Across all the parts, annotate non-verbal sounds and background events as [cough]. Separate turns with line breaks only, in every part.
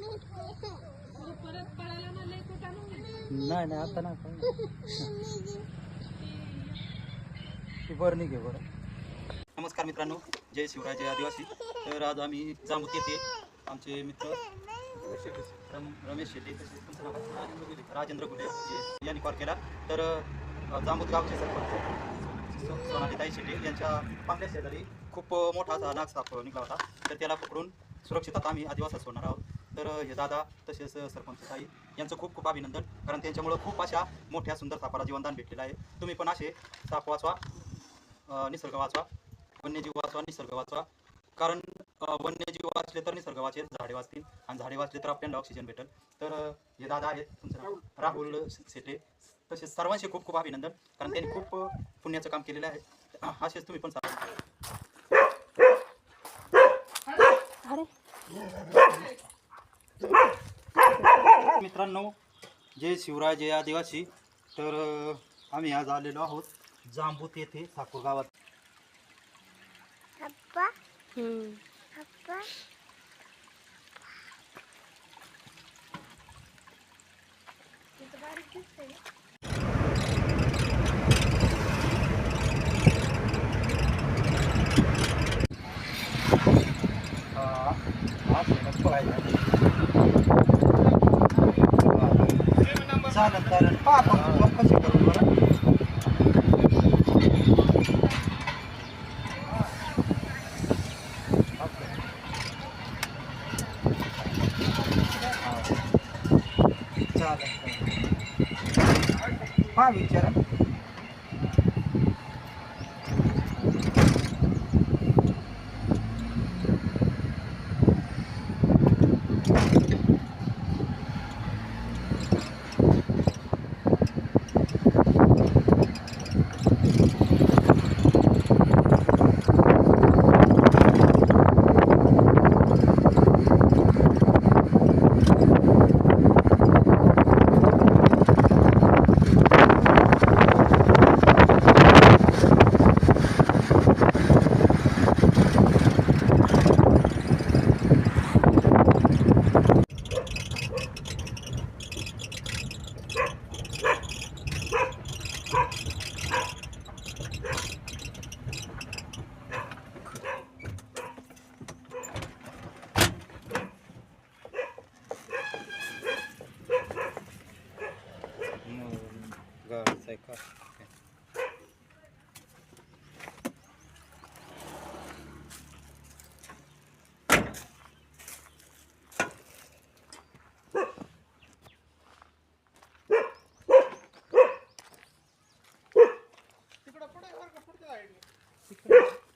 परत पळायला मला कुठं
नाही नाही आता नाही. काय. ती बरं घे बरं.
नमस्कार मित्रांनो जय शिवराय जय आदिवासी. तर आज आम्ही जांबूत येथे आमचे मित्र रमेश शेट्टी तसेच राजेंद्र गुले यांनी कॉल केला. तर जांबूत गावचे सरपंच सोनालीताई शेट्टी यांच्या पांढऱ्या शेजारी खूप मोठा असा नाग साप निघाला होता. तर त्याला पकडून सुरक्षित आता आम्ही आदिवासात सोडणार आहोत. तर हे दादा तसेच सरपंच ताई यांचं खूप खूप अभिनंदन कारण त्यांच्यामुळं खूप अशा मोठ्या सुंदर सापाला जीवनदान भेटलेलं आहे. तुम्ही पण असे साप वाचवा निसर्ग वाचवा वन्यजीव वाचवा निसर्ग वाचवा. कारण वन्यजीव वाचले तर निसर्ग वाचेल झाडे वाचतील आणि झाडे वाचले तर आपल्याला ऑक्सिजन भेटेल. तर हे दादा आहेत तुमचं नाव? राहुल सेटे तसेच सर्वांचे खूप खूप अभिनंदन कारण त्यांनी खूप पुण्याचं काम केलेलं आहे. असेच तुम्ही पण सांगा मित्रांनो जय शिवराय जय आदिवासी तर आम्ही आज आलेलो आहोत जांबूत येथे साकूर गावात हा, झालं शेतात चालेल चालेल पहा आपण चौकशी करू बरं? चालेल. पहा विचारा.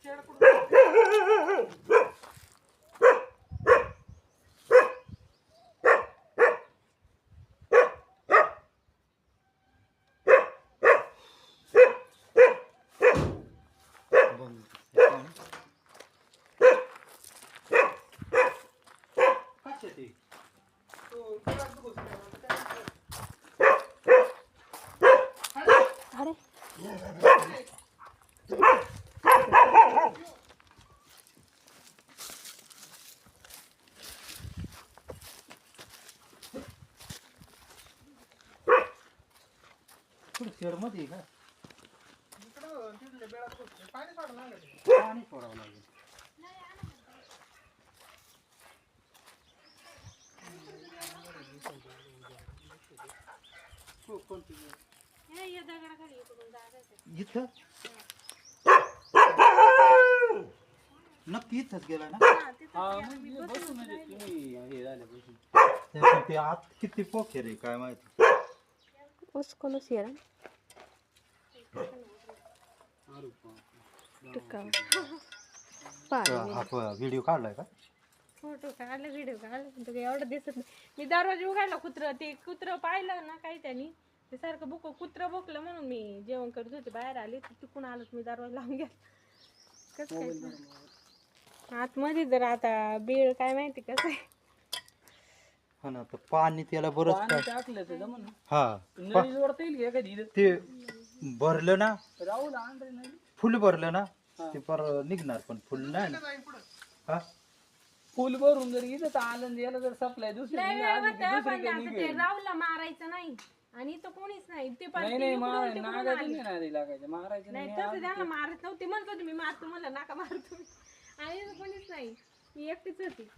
शेडमध्ये इथंच गेला ना
हा, तिथं आम्ही बसून राहिलो.
त्याचं ते आत किती पोखेर आहे काय माहिती
उसको no cierran. टिकाव. पाणी.
हा व्हिडिओ काढलाय का
फ़ोटो काढले व्हिडिओ काढले पण तो काही एवढं दिसत नाही मी दरवाज़ा उघडला कुत्र ते कुत्र पाहिलं ना काही त्यांनी ते सारखं बुक कुत्र भोकलं म्हणून मी जेवण करत होते बाहेर आले तर तिकून आलो मी दरवाज़ा लावून गेला कसं काय झालं? आतमध्ये जर आता बीळ काय माहिती कसं आहे
हा ना तर पाणी त्याला बरंच काय
टाकलं तर जमन
हा
नळी जोडता येईल का
ते भरलं ना
राहुल नळी
फुल भरलं ना ते पर निघणार पण फुल नाही ना हा
फुल भरून जर इथं तर आलं याला जर सप्लाय दुसरी
लय वेळ होतं, पण आता ते मारायचं नाही आणि इथं कोणीच नाही ते पण
नाही
ती
नाही
इकडून
मार
तिकडून
नागाची
आली.
नाही नादी लागायचं मारायचं
नाही
नाही
तसं
आधी
त्यांना मारत नव्हती म्हणत होती मी मारतो मला नाका मारतो आणि इथं कोणीच नाही. मी एकटीच होती.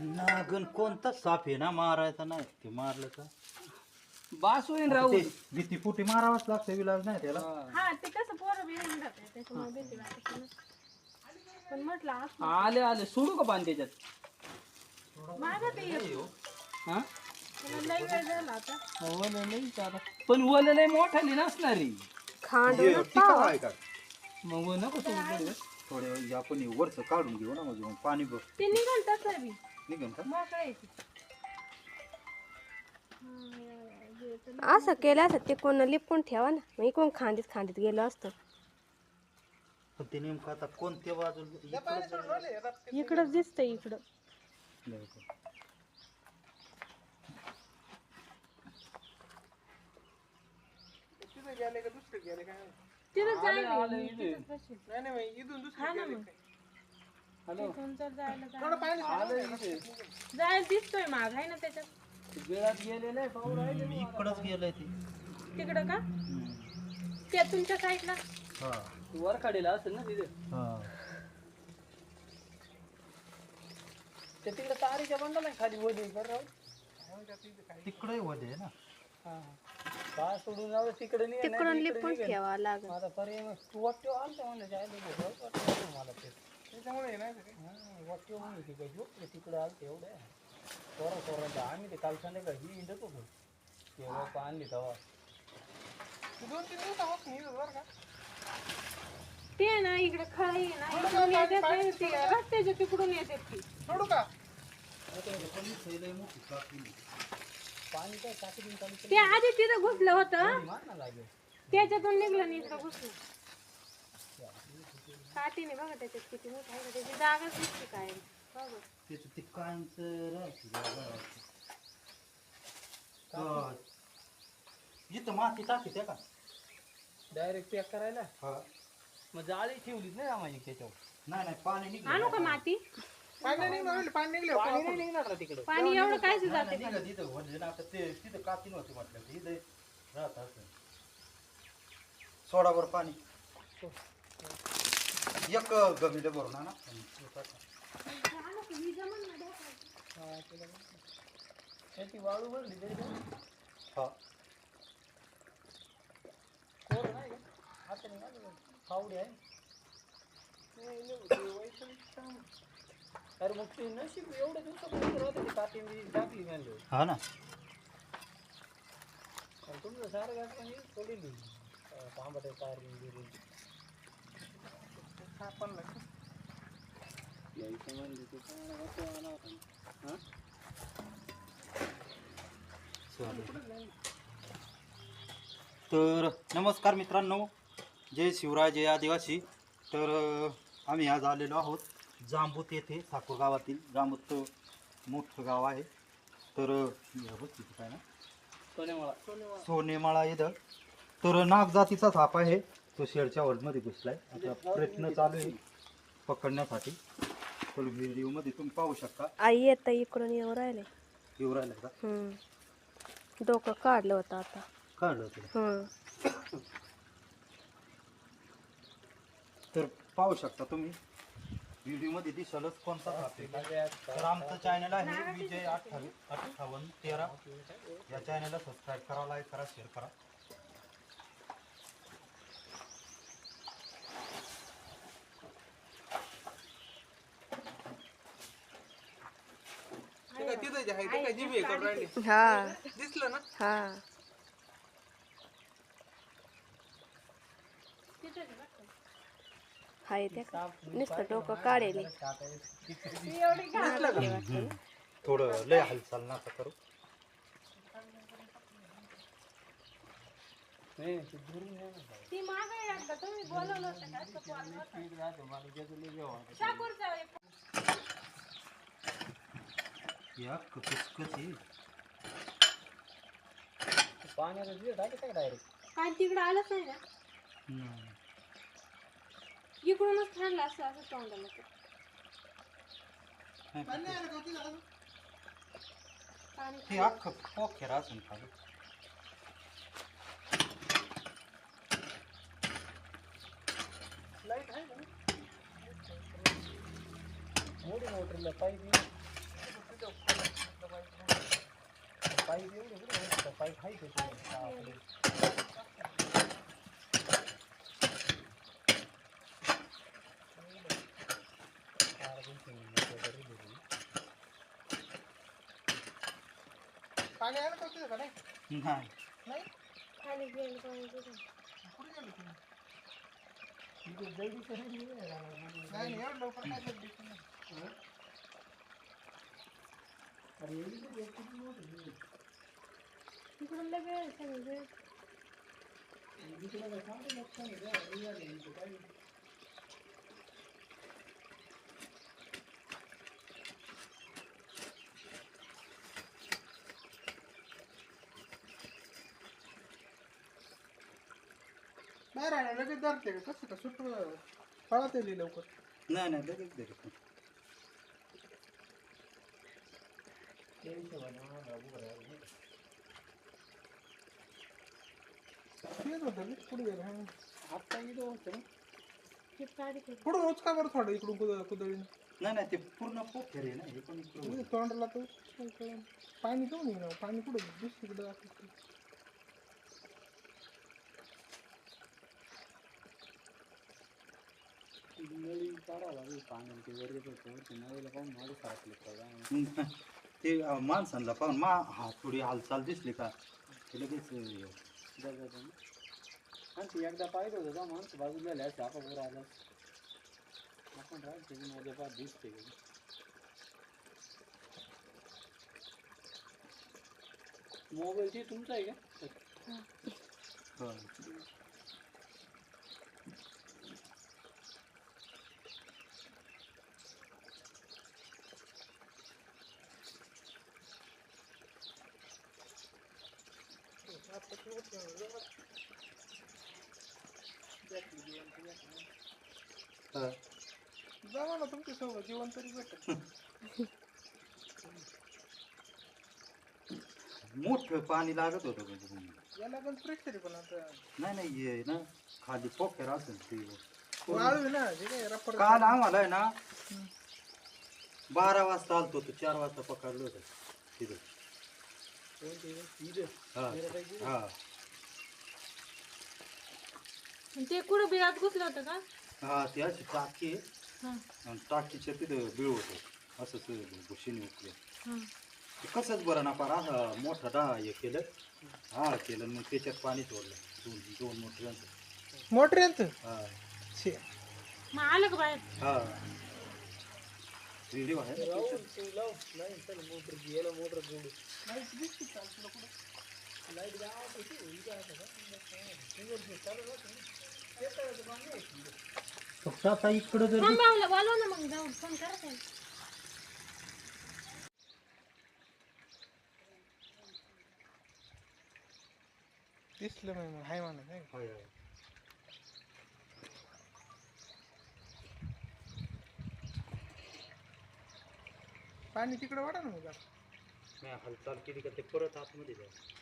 नागन कोणता साप आहे ना मारायचा नाही. ते मारलं का?
बास होईन राहू
ते भीती फुटी मारावाच लागतं विलाज नाही त्याला.
हा. ते कसं पोरं बी येऊन जाते त्याच्यामुळे भीती वाटते ना. पण म्हटलं असं
आले आले. सोडू का पाणी त्याच्यात?
माझं ते येत.
हा.
तुला लय वेळ झाला आता.
ओलं नाही आता पण ओलं मोठाली नसणार.
खांड
हे टिकाव आहे का?
मग नको सोडू.
थोडे आपण हे वरचं काढून घेऊ ना म्हणजे मग पाणी बघ
ते निघाल तसं बी.
निघेल का?
मोकळं येते
असं केलं असं ते कोण लिपून ठेवा ना. मी कोण खांदीत खांदीत गेलो असतो.
पण ते नेमकं आता कोणत्या बाजूला इकडं जायला-
इकडंच दिसतंय इकडं.
नाही का?
तिथं
आलं
जायला
इथे.
हा ना मग.
हॅलो.
तिथून तर जायला जायला.
आलं इथे.
जायला दिसतोय माग आहे ना त्याच्यात?
पाहू राहिले
मी इकडंच गेलंय ते.
तिकडं का. त्या तुमच्या साईडला?
हा.
वर काढेला असेल ना तिथे.
हा.
ते तिकडे तारीच्या बंडाला आहे खाली वडी राहू.
तिकडे वदे आहे ना.
हा. काय सोडून जाऊ तिकडे नाही
तिकडून लिपून ठेवा लागत
आता पर्याय मग तू वाटतो आलता म्हणलं जायला बघ, जाऊ वाटतं मला ते. त्याच्यामुळे नाही वाटतो म्हणलं की काय झोपले तिकडे आलते एवढे. पोरा पोरांचं आम्ही ते काल संध्याकाळी ही इंडत होतो. ते लोक आणली तेव्हा
ते आहे ना इकडे खळी आहे ना इकडून येतात नाही ते रस्त्याच्या तिकडून येतात ती.
पाणी काय टाकी चालू
ते आधी तिथं घुसलं होतं. त्याच्यातून निघलं आणि इकडं घुसलं. काठीने बघा त्याच्यात किती मोठं आहे. का त्याची जागाच दिसते काय
त्याचं ते. इथं माती टाकी त्या का?
डायरेक्ट पॅक करायला?
हा.
मग जाळी ठेवलीच नाही आम्हाला त्याच्यावर?
नाही नाही पाणी निघलं.
आणू का माती?
पाणी नाही निघणार ना तिकडे.
पाणी एवढं काय जाते
निघत इथं म्हणजे ना आता ते तिथं काती नव्हती म्हटलं ते इथं राहत असं. सोडावर पाणी. एक गमिले भरून आणा.
त्याची वाळू भरली तरी काय?
हा
नाही का? फावडी आहे. अरे मग ते नशीब एवढ्या दिवसापासून राहते ते काठी बिठी टाकली म्हणलं
हा ना
आणि तुमचं सारं गाठ म्हणजे सोडली तांबट तार यायचं म्हणलं ते. हा?
चालेल. नमस्कार मित्रांनो जय शिवराय जय आदिवासी तर अं, आम्ही आज आलेलो आहोत जांबूत येथे साकूर गावातील जांबूत मोठं गाव आहे. तर काय ना?
सोनेमाळा.
सोनेमाळा. इथं. तर नाग जातीचा साप आहे. तो शेडच्या वरमध्ये घुसलाय. आता प्रयत्न चालू आहे पकडण्यासाठी. तर व्हिडिओमध्ये तुम्ही पाहू शकता.
आई येत इकडून येऊ राहिले.
येऊ राहिलं का?
हम्म. डोकं काढलं होतं आता.
तुला
हम्म.
तर पाहू शकता तुम्ही. व्हिडिओमध्ये दिसलच कोणता आहे? तर आमचं चॅनल आहे विजय अठ्ठावीस अठ्ठावन्न तेरा. या चॅनलला सबस्क्राईब करा लाईक करा शेअर करा.
हा.
दिसलं ना?
हा. हाय त्या? नुसतं डोकं काढेल.
थोडं लय हालचाल नका करू.
आहे का?
डायरेक्ट
काय तिकडं आलंच नाही ना? इकडूनच खाल्लं असं असं तोंडाला ते. पाणी
हे अख्खं पोखेरा असून खाली
मोठी मोटरला पाईप पाईप एवढं पाईप आहे पाणी आहे ना का नाही
नाही
नाही
खाली गेलं पाणी तिथं.
इथे जैविक नाही नाही एवढं लवकर काय जैविक नाही. अरे एवढी तर एक किती मोठी आहे.
तिकडून लय वेळ
इकडे काय चांगलं नुकसान नाही. का? हे झालं इथे काय? धरते का? कसं का? सुट पळत येईल लवकर.
नाही नाही लगेच
होतं मी पुढे गेलं. आत्ता इथं होतं. पुढं उचका बरं थोडं इकडून कुद कुदळीनं.
नाही नाही ते पूर्ण पोखेर आहे ना हे पण
म्हणजे तोंडाला तर. पाणी कमी ना पाणी कुठं? दुसरीकडे
ते माणसांना पाहून मा हा थोडी हालचाल दिसली का? ते लगेच अं,
एकदा पाहिलं होतं का माणसं बाजूला झाल्या चापा वर आला आपण राहते माझ्या पास दिसते मोबाईल ते तुमचा आहे का सोबत जेवण तरी भेटत
मोठं पाणी लागत होतं म्हणजे
याला पण प्रेशर पण आता.
नाही नाही हे ना खाली पोखेर असेल ते.
वाळू आहे ना जे काय रपर
काल आम्हाला आहे ना बारा वाजता आलतो तो चार वाजता पकडलं होतं. तिथं. हा हा.
ते कुठं बिळात घुसलं होतं का?
हा ते अशी टाकी आहे. आणि टाकीच्या तिथं बिळ होतं. असंच भुशीने उठले
हा.
ते कसंच बरं ना पार असा मोठा दहा हे केलं. हा केलं मग त्याच्यात पाणी सोडलं. दोन दोन मोठ्यांचं
मोटर यांचं
हा.
मग आलं का बाहेर?
हा. व्हिडिओ आहे ना. फक्त आता इकडं जर
थांबावलं बोलव ना मग जाऊन फोन करा त्याला.
दिसलं नाही मग हाय म्हणा नाही
होय, होय.
पाणी तिकडे वाढा ना मग
नाही हालचाल केली का ते परत आतमध्ये जाईल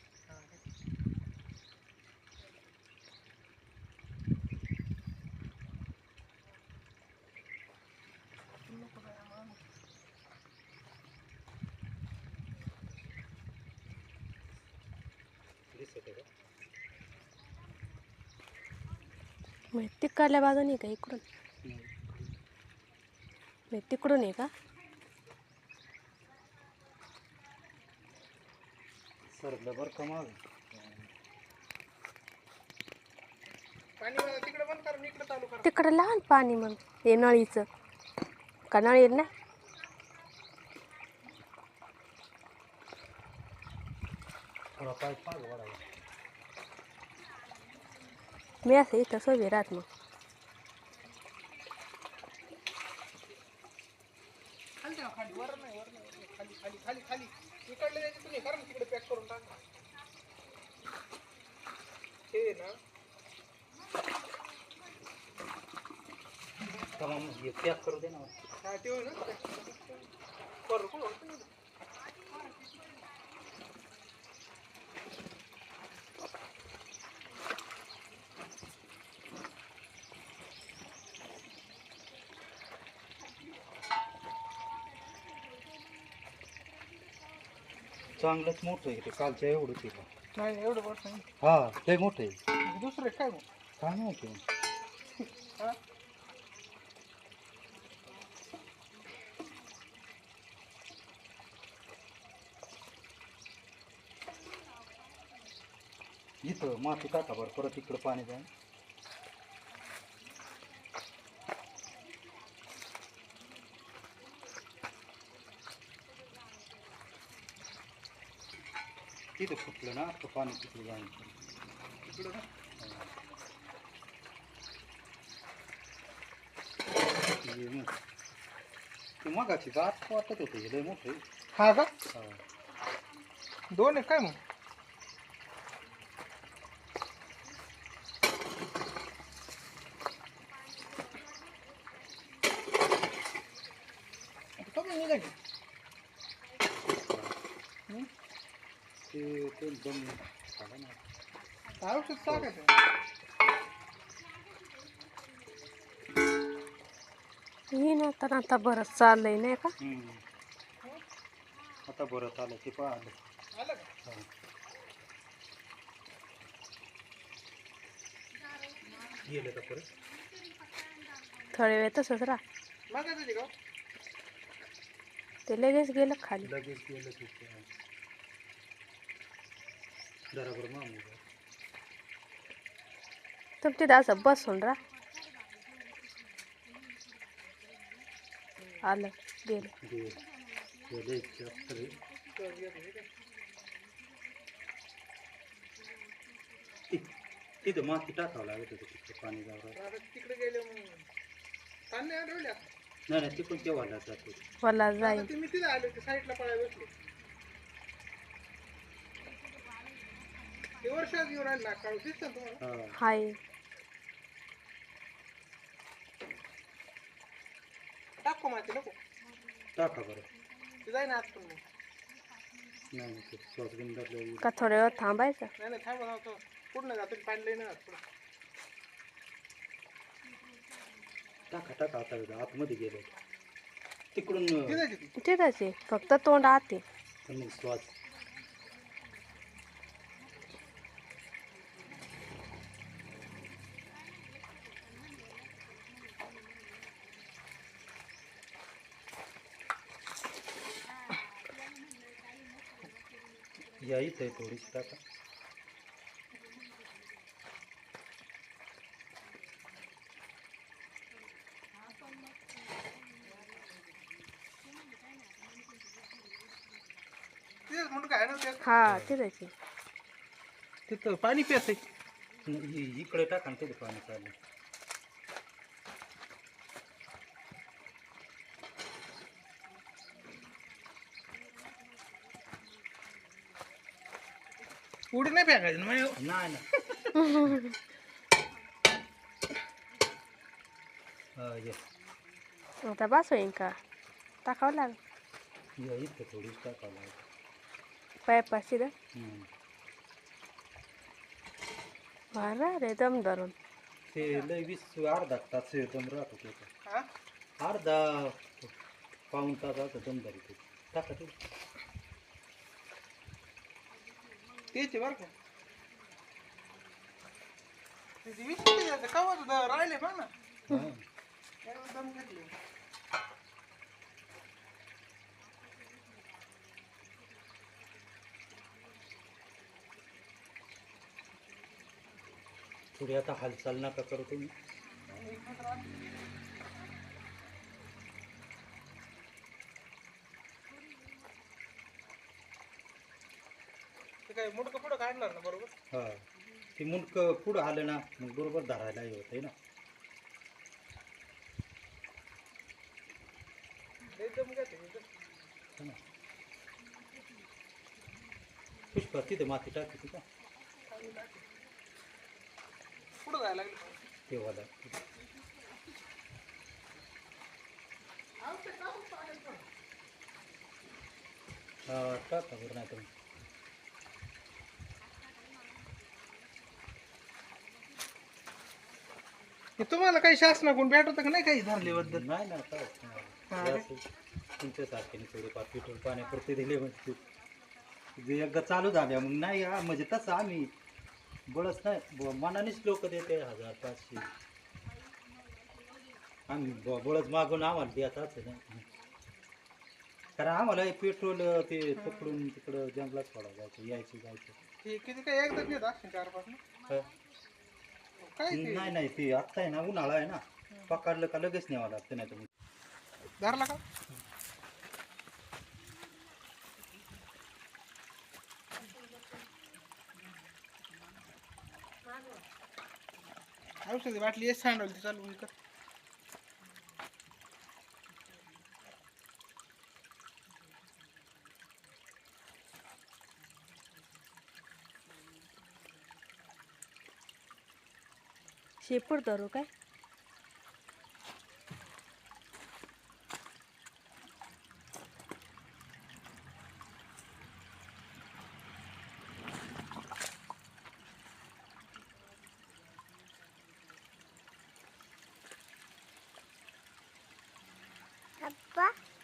दिसत आहे का
मग तिकडल्या बाजूने का? इकडून? नाही, तिकडून आहे का?
सरलं बरं का माग?
पाणी वाला
तिकडे लहान पाणी मग हे नळीचं. का नळी ना? मी असं इथं सोबी राहत मग.
ठेवा, वर नाही वर नाही वर नाही. खाली खाली खाली खाली. इकडले जायचे तुम्ही. करा ना तिकडे पॅक करून टाका. हे ना.
आता मग हे पॅक करू दे ना.
हा होय ना. बरं कोण होतं? ना?
चांगलंच मोठं आहे ते कालच्या आहे का
नाही एवढं नाही
हा लय मोठं आहे.
दुसरं काय मग?
काय माहिती?
हा?
इथं माती टाका बरं परत इकडं पाणी जाईल तिथं फुटलं ना तर पाणी तिकडे जाईल
इकडं ना?
हे ते मगाची गाठ वाटत होते हे लय मोठं. आहे.
हा का?
हा.
दोन आहे काय मग आता कमी निघाली
ते ते ना.
औषध टाकायचं.
हे ना तर आता बरंच चाललंय नाही का.
आता बरं आलं ते पाहिलं
आलं. का.
गेलं का परत?
थोड्या वेळ तसंच राह.
ते का?
ते लगेच गेलं खाली.
लगेच गेलं की ते. जरा मामू
तर तिथं असं बसून राह. आलं गेलं.
ति- तिथं माती टाकावं लागत होतं तिथं पाणी जावं
तिकडे गेले
नाही नाही तिकडून केव्हा जातो
मला
आता
जाईल.
ते मी तिथे आले साईडला पळायला बसले. ते वर्षात येऊन राहिले ना काढू दिसतं ना तुम्हाला
हा.
हाय.
टाकू माहिती नको.
टाका बरं.
ते जाईन आत पण मग.
नाही नाही, ते श्वास घेऊन धरलं
का. थोड्या वेळ थांबायचं?
नाही नाही थांबा थांबा पूर्ण जातो पाणी लई नाही पुढं.
टाका टाका आता आतमध्ये गेलं. तिकडून
तिथे
तिथंच आहे फक्त तोंड आते
मग श्वास या इथं आहे थोडीशी टाका.
तिथेच म्हणून काय ना ते.
हा तिथंच आहे
तिथं पाणी प्यायचं
इकडे टाका ना तिथे पाणी चाललं
उडी नाही फेकायची म्हणजे
नाही नाही. हा ये.
आता बस होईन का? टाकावं लागेल.
या इथं थोडीशी टाकावं लागेल.
पायपाशी द.
हम्म.
बरं रे दम धरून.
ते लय वीस अर्धा तास दम राहतो त्याचा
हा?
अर्धा पाऊन तासाचा दम धरतो. टाका ते.
तेच आहे बरं का. जायचं. कवा तुझं राहिले बघ ना. एकदम घेतले
थोडी आता हालचाल नका करू तुम्ही.
ते काय मुडकं पुढं काढणार ना बरोबर?
हा. ते मुंडक पुढं आलं ना मग बरोबर धरायला आहे ना. पुष्प तिथे माती टाकते तिथं.
पुढं जायला लागली.
तेव्हा टाका बरं नाही तुम्ही
हे तुम्हाला काही शासनाकडून भेटत का नाही काही धरल्याबद्दल?
नाही ना काय
हा
असं तुमच्यासारखे थोडेफार पेट्रोल पाण्यापुरते दिले म्हणजे जे एकदा चालू झाल्या मग नाही हा म्हणजे तसं आम्ही बळच नाही ब- मनानेच लोक देते हजार पाचशे. आम्ही ब- बळच मागून आम्हाला देताच नाही. कारण आम्हाला हे पेट्रोल ते पकडून तिकडं जंगलात सोडा जायचं यायचं जायचं.
हे किती चार पाच?
हा.
काय ते
नाही नाही ते आत्ता आहे ना उन्हाळा आहे ना. पकडलं का लगेच न्यावं लागतं नाही तर मग.
धरला का? औषधी बाटली येस सांडवली चालू होईल
शेपूट धरू काय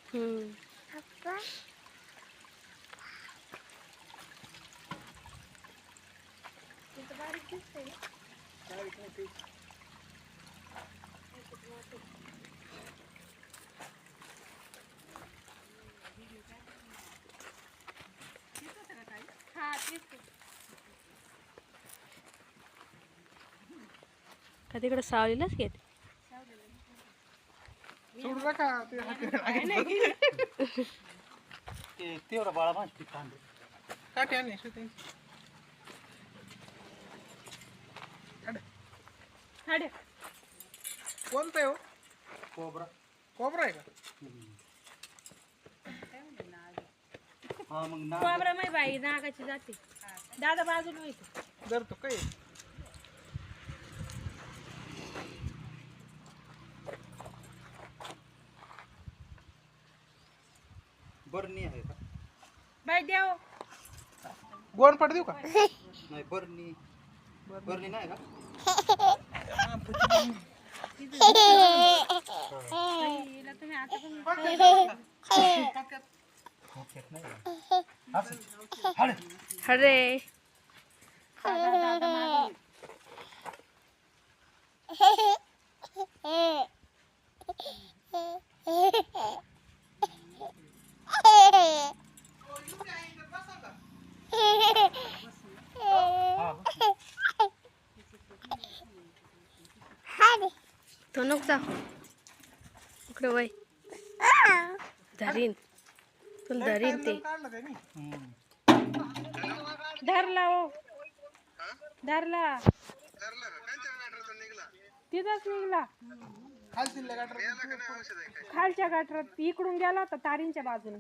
हम्म. का तिकडे सावलीलाच घेत
तेवढं बाळा माहिती कांदे
सुती कोणतं आहे हो?
कोबरा.
कोबरा आहे का?
हा मग
कोबरा माही बाई नागाची जाते. दादा बाजूला माहिती
धरतो काय आहे?
बरणी आहे का
बाई द्याव
गोनपाट देऊ का
नाही बरणी बरणी नाही का.
अरे. [laughs] [laughs] तो नको जा इकडे वय. धरीन. तुला धरीन ते.
धरला हो धरला तिथंच निघला. खालच्या गटरात. इकडून गेला होता तारींच्या बाजूने.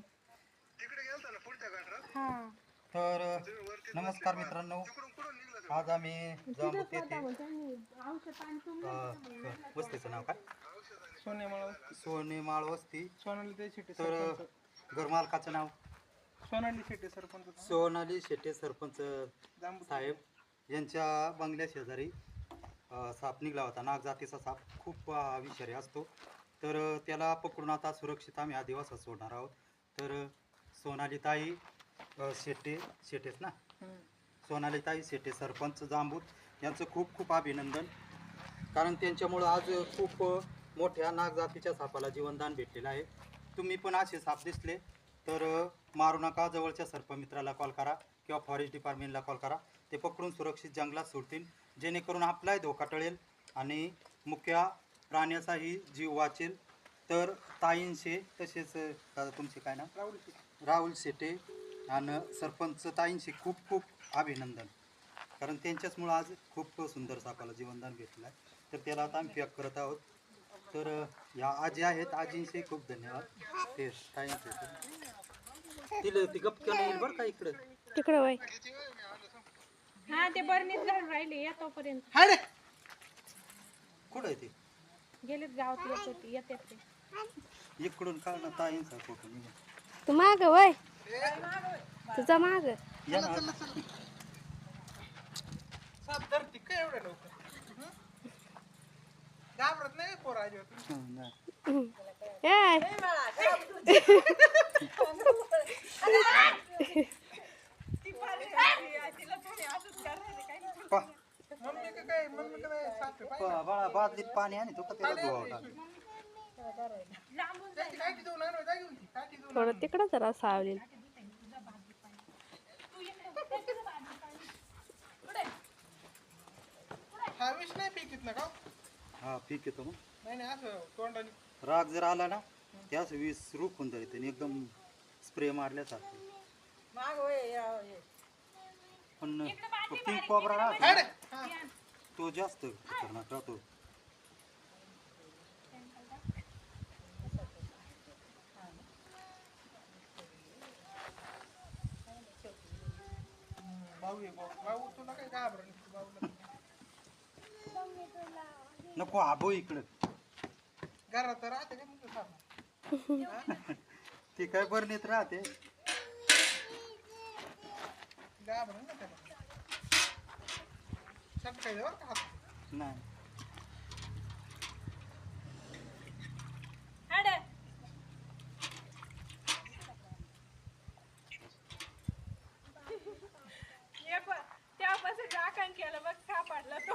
हा.
तर नमस्कार मित्रांनो. आज आम्ही जांबूत येथे अं, वस्तीचं नाव काय?
सोने मला
सोने माळ वस्ती.
सोनाली ते शेट्टी
तर
सरपंच.
घरमालकाचं नाव?
सोनाली शेट्टी सरपंच.
सोनाली शेट्टे सरपंच
जांबू
साहेब. यांच्या बंगल्या शेजारी अ, साप निघाला होता. नाग जातीचा साप. खूप अ, विषारी असतो. तर अ, त्याला पकडून आता सुरक्षित आम्ही आदिवासात सोडणार आहोत. तर अ, सोनालीताई अ, शेट्टे शेटेच ना? सोनालीताई शेट्टे सरपंच जांबूत. यांचं खूप खूप अभिनंदन. कारण त्यांच्यामुळं आज खूप अ, मोठ्या नाग जातीच्या सापाला जीवनदान भेटलेलं आहे. तुम्ही पण असे साप दिसले तर अ, मारू नका जवळच्या सर्पमित्राला कॉल करा किंवा फॉरेस्ट डिपार्टमेंटला कॉल करा. ते पकडून सुरक्षित जंगलात सोडतील. जेणेकरून आपलाही धोका टळेल आणि मुख्य प्राण्याचाही जीव वाचेल. तर ताईंशे तसेच अ, दादा तुमचे काय नाव? राहुल शेटे आणि सरपंच ताईंशी खूप खूप अभिनंदन. कारण त्यांच्याचमुळं आज खूप सुंदर सापाला जीवनदान भेटलं आहे. तर त्याला आता आम्ही पॅक करत आहोत. तर या आजी आहेत. आजींचे खूप धन्यवाद. ते ताईंचे तिला ती गपक्याला येईल बरं का इकडं?
तिकडे वय.
हा ते बरणीत घालून राहिले या तोपर्यंत.
हाय रे!
कुठं आहे ते?
गेलेत गावात येत होती येतात ते.
इकडून काढणं ताईंचा फोटो
माग वय. तुझा माग?
घाबरत नाही
बादलीत पाणी तो त्याला
आणू ती
थोडं तिकडं जरा सावलेल.
हा ना का?
हा पीक येतो मग
नाही नाही असं तोंडाने
राग जर आला ना त्याच वीस रूप होऊन जाईल त्याने एकदम स्प्रे मारल्यासारखं. पण तो पिंक कोबरा राहतो. ना,
हा
तो जास्त खतरनाक राहतो.
भाऊ ये भाऊ भाऊ तुला भाऊला
नको आबो इकडं.
घरात तर राहते का मग सांग
ते काय बरणीत राहते?
घाबर ना त्याला सटकाय बरं का? हात.
नाही
त्यापासून राखण केलं बघ सापडला तो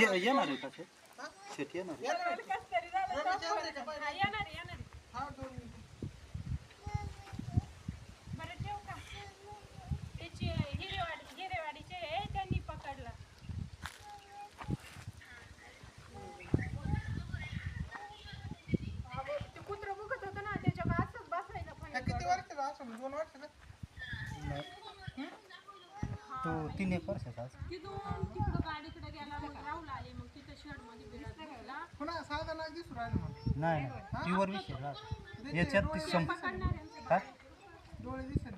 होतं ना त्याच्या असंच बसायला
हा,
पण
किती वर्षाचा असं दोन वर्षाचा?
तो तीन एक वर्षाचा असेल.
तिथून तिकडं गाडीकडे गेला मग राहुल आले मग तिथं शेडमध्ये बिळत घातला.
पुन्हा साधा नाग दिसू राहिलं मला
नाही नाही. प्युअर विषय राहतो याच्यात ते सम
पकडणाऱ्यांचं
काय
डोळे दिसेल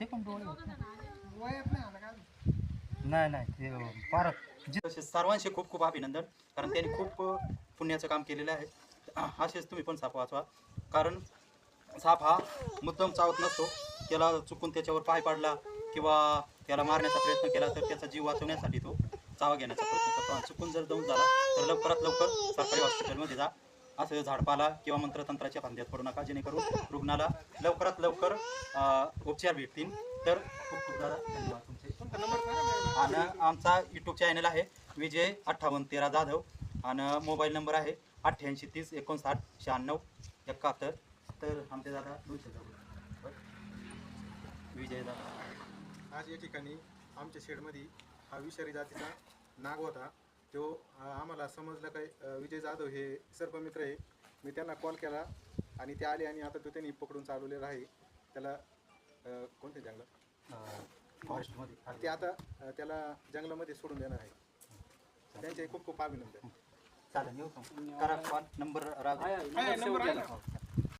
ते पण डोळे होते.
वयात नाही आला
नाही नाही. ते फार
तसेच सर्वांचे खूप खूप अभिनंदन कारण त्यांनी खूप अ, पुण्याचं काम केलेलं आहे. अ, असेच तुम्ही पण साप वाचवा. कारण साप हा मुद्दम चावत नसतो. त्याला चुकून त्याच्यावर पाय पाडला किंवा त्याला मारण्याचा प्रयत्न केला तर त्याचा जीव वाचवण्यासाठी तो चावा घेण्याचा प्रयत्न करतो. आणि चुकून जर जाऊन झाला तर लवकरात लवकर सरकारी हॉस्पिटलमध्ये जा. असं झाडपाला किंवा मंत्रतंत्राच्या फांद्यात पडू नका. जेणेकरून रुग्णाला लवकरात लवकर उपचार भेटतील. तर खूप खूप दादा धन्यवाद तुमचे. आणि आमचा यूट्यूब चॅनल आहे विजय अठ्ठावन्न तेरा जाधव. आणि मोबाईल नंबर आहे अठ्ठ्याऐंशी तीस एकोणसाठ शहाण्णव एकाहत्तर. तर आमचे दादा दोनशे विजय दादा.
आज या ठिकाणी आमच्या शेडमध्ये हा विषारी जातीचा नाग होता. तो आम्हाला समजलं काय विजय जाधव हे सर्पमित्र आहे. मी त्यांना कॉल केला आणि ते आले आणि आता तो त्यांनी पकडून चालवलेला आहे. त्याला कोणत्या जंगलात?
फॉरेस्टमध्ये
ते आता त्याला जंगलामध्ये सोडून देणार आहे. त्यांचे खूप खूप अभिनंदन.
चालेल? करा कॉल नंबर
नंबर?